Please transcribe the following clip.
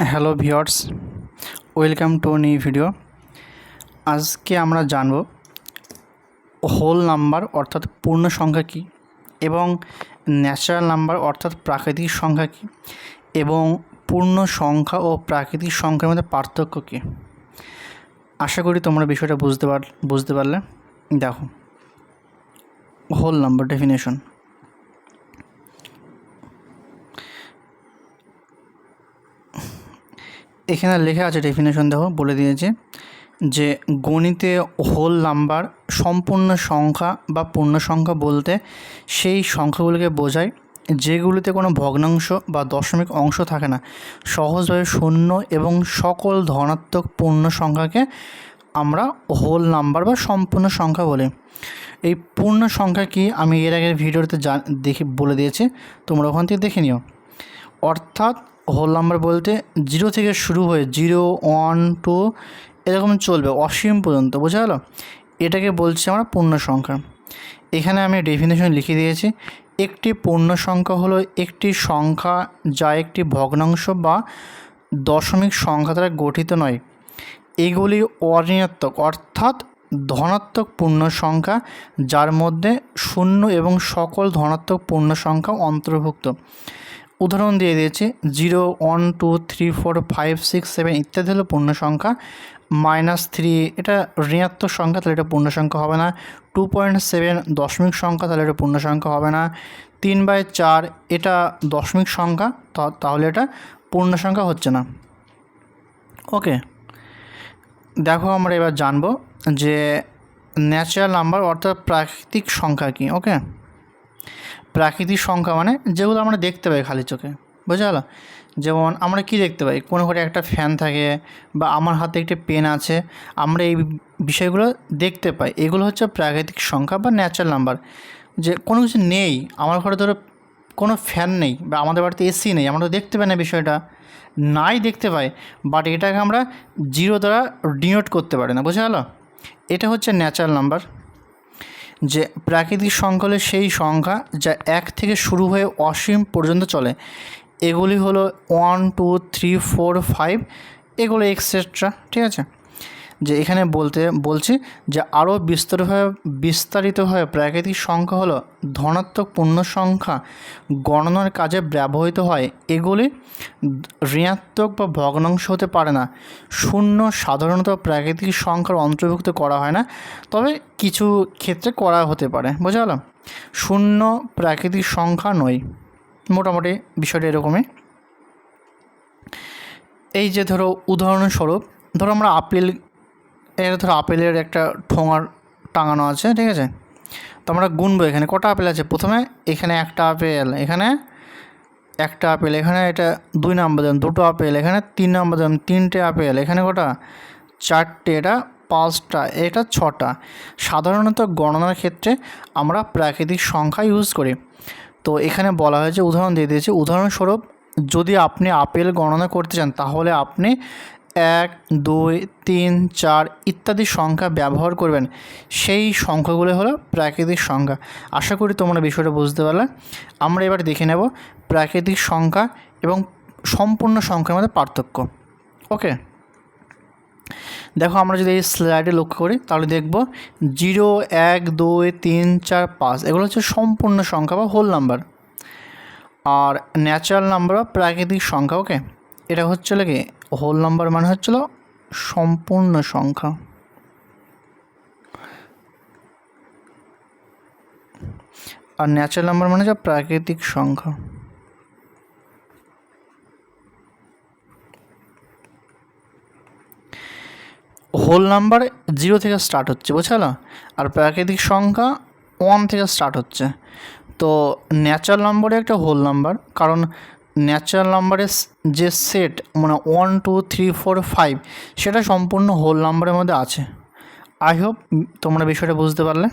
Hello viewers welcome to new video. আজকে আমরা জানব হোল নাম্বার অর্থাৎ পূর্ণ সংখ্যা কী এবং ন্যাচারাল নাম্বার অর্থাৎ প্রাকৃতিক সংখ্যা কী এবং পূর্ণ সংখ্যা ও প্রাকৃতিক সংখ্যার মধ্যে পার্থক্য কী। আশা করি তোমরা বিষয়টা বুঝতে পার, বুঝতে পারলে। দেখো, হোল নাম্বার ডেফিনেশন এখানে লেখা আছে ডেফিনেশন দেখো, বলে দিয়েছে যে গণিতে হোল নাম্বার সম্পূর্ণ সংখ্যা বা পূর্ণ সংখ্যা বলতে সেই সংখ্যাগুলোকে বোঝায় যেগুলিতে কোনো ভগ্নাংশ বা দশমিক অংশ থাকে না। সহজভাবে শূন্য এবং সকল ধনাত্মক পূর্ণ সংখ্যাকে আমরা হোল নাম্বার বা সম্পূর্ণ সংখ্যা বলি। এই পূর্ণ সংখ্যা কি আমি এর আগের ভিডিওতে জান দেখে বলে দিয়েছি, তোমরা ওখান থেকে দেখে নিও। অর্থাৎ হোল নাম্বার বলতে জিরো থেকে শুরু হয়ে জিরো ওয়ান টু এরকম চলবে, অসীম পর্যন্ত, বোঝা গেল? এটাকে বলছি আমরা পূর্ণ সংখ্যা। এখানে আমি ডেফিনেশন লিখে দিয়েছি, একটি পূর্ণ সংখ্যা হলো একটি সংখ্যা যা একটি ভগ্নাংশ বা দশমিক সংখ্যা দ্বারা গঠিত নয়। এগুলি অঋণাত্মক, অর্থাৎ ধনাত্মক পূর্ণ সংখ্যা, যার মধ্যে শূন্য এবং সকল ধনাত্মক পূর্ণ সংখ্যা অন্তর্ভুক্ত। উদাহরণ দিয়ে দিয়েছি, zero, one, two, three, four, five, six, seven ইত্যাদি হলো পূর্ণ সংখ্যা। মাইনাস থ্রি, এটা ঋণাত্মক সংখ্যা, তাহলে এটা পূর্ণ সংখ্যা হবে না। টু পয়েন্ট সেভেন দশমিক সংখ্যা, তাহলে এটা পূর্ণ সংখ্যা হবে না। তিন বাই চার, এটা দশমিক সংখ্যা তাহলে এটা পূর্ণ সংখ্যা হচ্ছে না। ওকে, দেখো আমরা এবার জানব যে ন্যাচারাল নাম্বার অর্থাৎ প্রাকৃতিক সংখ্যা কি, ওকে? প্রাকৃতিক সংখ্যা মানে যেগুলো আমরা দেখতে পাই খালি চোখে। বোঝা গেল যেমন আমরা কি দেখতে পাই? কোনো ঘরে একটা ফ্যান থাকে বা আমার হাতে একটা পেন আছে, আমরা এই বিষয়গুলো দেখতে পাই। এগুলো হচ্ছে প্রাকৃতিক সংখ্যা বা ন্যাচারাল নাম্বার যে কোনো কিছু নেই, আমার ঘরে ধরো কোনো ফ্যান নেই বা আমাদের বাড়িতে এসি নেই, আমরা তো দেখতে পাই না বিষয়টা। নাই দেখতে পাই বাট এটাকে আমরা জিরো দ্বারা ডিনোট করতে পারি না। বোঝা গেল এটা হচ্ছে ন্যাচারাল নাম্বার যে প্রাকৃতিক সংখ্যা হলো সেই সংখ্যা যা এক থেকে শুরু হয়ে অসীম পর্যন্ত চলে। এগুলি হলো one two three four five এগুলো এক্সেট্রা ঠিক আছে? যে এখানে বলতে, বলছি যে আরও বিস্তৃতভাবে বিস্তারিতভাবে প্রাকৃতিক সংখ্যা হলো ধনাত্মক পূর্ণ সংখ্যা গণনার কাজে ব্যবহৃত হয়। এগুলি ঋণাত্মক বা ভগ্নাংশ হতে পারে না। শূন্য সাধারণত প্রাকৃতিক সংখ্যার অন্তর্ভুক্ত করা হয় না, তবে কিছু ক্ষেত্রে করা হতে পারে। বোঝা গেল শূন্য প্রাকৃতিক সংখ্যা নয়। মোটামুটি বিষয়টা এরকমই। এই যে ধরো উদাহরণস্বরূপ, ধরো আমরা আপেল এর ধরো আপেলের একটা ঠোঙার টাঙানো আছে, ঠিক আছে? তো আমরা গুনবো এখানে। কটা আপেল আছে? প্রথমে এখানে একটা আপেল, এখানে একটা আপেল, এখানে এটা দুই নাম্বার দেন, দুটো আপেল, এখানে তিন নাম্বার দেন, তিনটে আপেল, এখানে কটা? চারটে, এটা পাঁচটা, এটা ছটা। সাধারণত গণনার ক্ষেত্রে আমরা প্রাকৃতিক সংখ্যা ইউজ করি। তো এখানে বলা হয়েছে, উদাহরণ দিয়ে দিয়েছে, উদাহরণস্বরূপ যদি আপনি আপেল গণনা করতে চান, তাহলে আপনি এক, দুই, তিন, চার ইত্যাদি সংখ্যা ব্যবহার করবেন। সেই সংখ্যাগুলো হলো প্রাকৃতিক সংখ্যা। আশা করি তোমরা বিষয়টা বুঝতে পারলে। আমরা এবার দেখে নেব প্রাকৃতিক সংখ্যা এবং সম্পূর্ণ সংখ্যার মধ্যে পার্থক্য। ওকে? দেখো আমরা যদি এই স্লাইডে লক্ষ্য করি, তাহলে দেখব জিরো, এক, দুই, তিন, চার, পাঁচ, এগুলো হচ্ছে সম্পূর্ণ সংখ্যা বা হোল নাম্বার আর ন্যাচারাল নাম্বার বা প্রাকৃতিক সংখ্যা, ওকে? এটা হচ্ছে কি? হোল নাম্বার মানে হচ্ছিল সম্পূর্ণ সংখ্যা। আর ন্যাচারাল নাম্বার মানে হচ্ছে প্রাকৃতিক সংখ্যা। হোল নাম্বার জিরো থেকে স্টার্ট হচ্ছে, বুঝালো? আর প্রাকৃতিক সংখ্যা ওয়ান থেকে স্টার্ট হচ্ছে। তো ন্যাচারাল নাম্বারে একটা হোল নাম্বার কারণ ন্যাচারাল নাম্বারের যে সেট মানে one two three four five সেটা সম্পূর্ণ হোল নাম্বারের মধ্যে আছে। আই হোপ তোমরা বিষয়টা বুঝতে পারলে।